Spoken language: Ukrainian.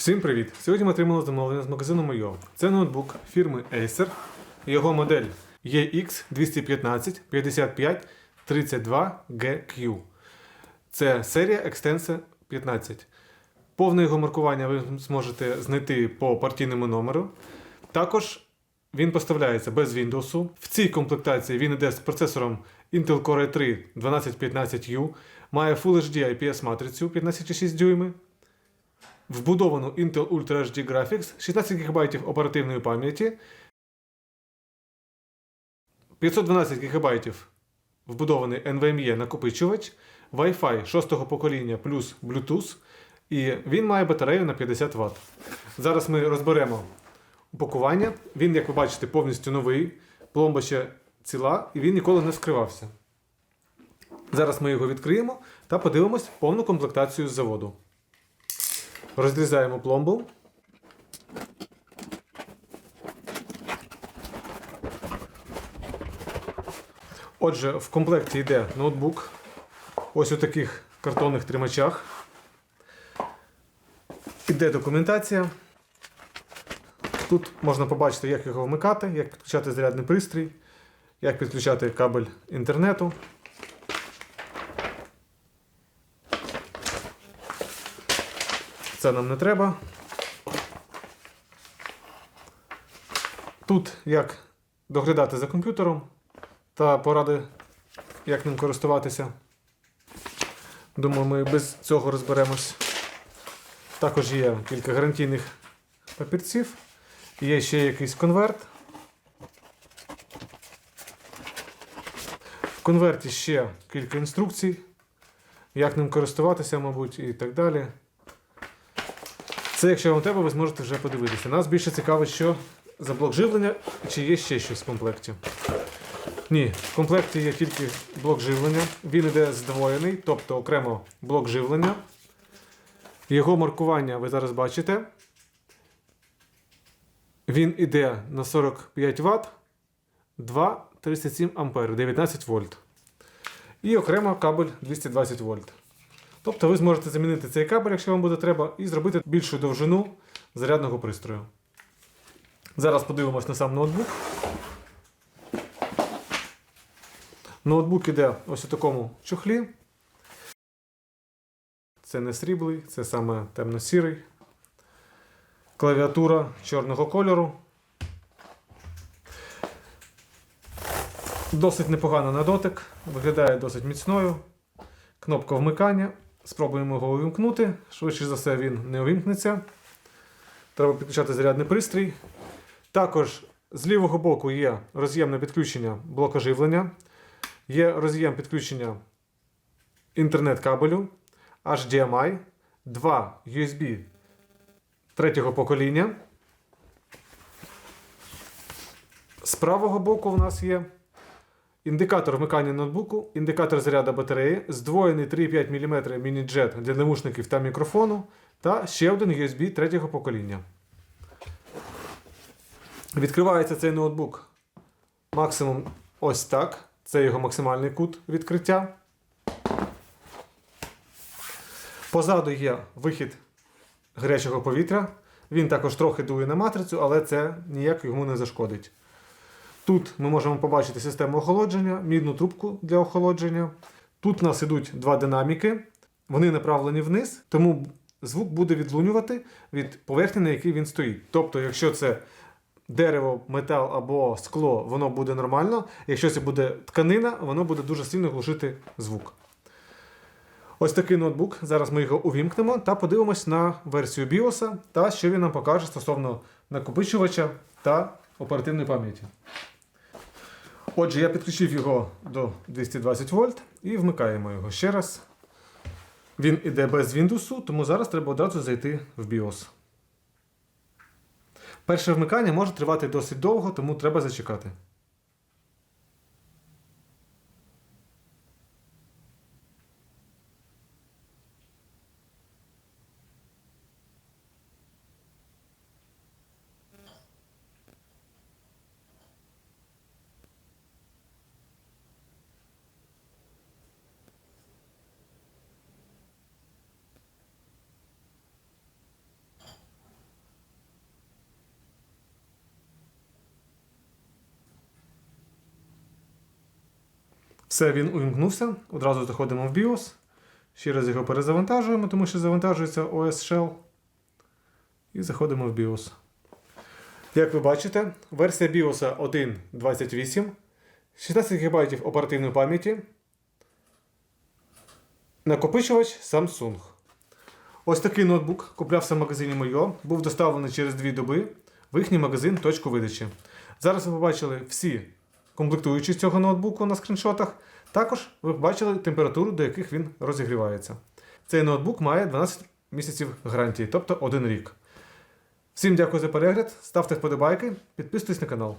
Всім привіт! Сьогодні ми отримали замовлення з магазину Мойо. Це ноутбук фірми Acer. Його модель EX215 55 32 GQ. Це серія Extensa 15. Повне його маркування ви зможете знайти по партійному номеру. Також він поставляється без Windows. В цій комплектації він йде з процесором Intel Core i3 1215U, має Full HD IPS матрицю 15,6 дюйми, вбудовану Intel Ultra HD Graphics, 16 ГБ оперативної пам'яті, 512 ГБ вбудований NVMe накопичувач, Wi-Fi 6 покоління плюс Bluetooth, і він має батарею на 50 Вт. Зараз ми розберемо упакування. Він, як ви бачите, повністю новий, пломба ще ціла, і він ніколи не скривався. Зараз ми його відкриємо та подивимось повну комплектацію з заводу. Розрізаємо пломбу. Отже, в комплекті йде ноутбук. Ось у таких картонних тримачах. Іде документація. Тут можна побачити, як його вмикати, як підключати зарядний пристрій, як підключати кабель інтернету. Це нам не треба. Тут як доглядати за комп'ютером та поради, як ним користуватися. Думаю, ми без цього розберемось. Також є кілька гарантійних папірців. Є ще якийсь конверт. В конверті ще кілька інструкцій, як ним користуватися, мабуть, і так далі. Це, якщо вам треба, ви зможете вже подивитися. Нас більше цікавить, що за блок живлення, чи є ще щось в комплекті. Ні, в комплекті є тільки блок живлення. Він іде здвоєний, тобто окремо блок живлення. Його маркування ви зараз бачите. Він іде на 45 Вт, 2,37 А, 19 вольт. І окремо кабель 220 вольт. Тобто ви зможете замінити цей кабель, якщо вам буде треба, і зробити більшу довжину зарядного пристрою. Зараз подивимось на сам ноутбук. Ноутбук іде ось у такому чохлі. Це не сріблий, це саме темно-сірий. Клавіатура чорного кольору. Досить непогано на дотик, виглядає досить міцною. Кнопка вмикання. Спробуємо його увімкнути. Швидше за все, він не увімкнеться. Треба підключати зарядний пристрій. Також з лівого боку є роз'ємне підключення блока живлення. Є роз'єм підключення інтернет-кабелю, HDMI, 2 USB третього покоління. З правого боку у нас є індикатор вмикання ноутбуку, індикатор заряду батареї, здвоєний 3,5 мм міні-джет для навушників та мікрофону, та ще один USB третього покоління. Відкривається цей ноутбук максимум ось так. Це його максимальний кут відкриття. Позаду є вихід гарячого повітря. Він також трохи дує на матрицю, але це ніяк йому не зашкодить. Тут ми можемо побачити систему охолодження, мідну трубку для охолодження. Тут у нас ідуть два динаміки, вони направлені вниз, тому звук буде відлунювати від поверхні, на якій він стоїть. Тобто, якщо це дерево, метал або скло, воно буде нормально. Якщо це буде тканина, воно буде дуже сильно глушити звук. Ось такий ноутбук. Зараз ми його увімкнемо та подивимось на версію BIOS та що він нам покаже стосовно накопичувача та оперативної пам'яті. Отже, я підключив його до 220 вольт і вмикаємо його ще раз. Він іде без Windows, тому зараз треба одразу зайти в BIOS. Перше вмикання може тривати досить довго, тому треба зачекати. Все, він увімкнувся. Одразу заходимо в BIOS. Ще раз його перезавантажуємо, тому що завантажується OS Shell. І заходимо в BIOS. Як ви бачите, версія BIOS 1.28, 16 ГБ оперативної пам'яті. Накопичувач Samsung. Ось такий ноутбук куплявся в магазині Мойо, був доставлений через 2 доби в їхній магазин точку видачі. Зараз ви побачили всі комплектуючі з цього ноутбуку на скріншотах. Також ви побачили температуру, до яких він розігрівається. Цей ноутбук має 12 місяців гарантії, тобто 1 рік. Всім дякую за перегляд, ставте вподобайки, підписуйтесь на канал.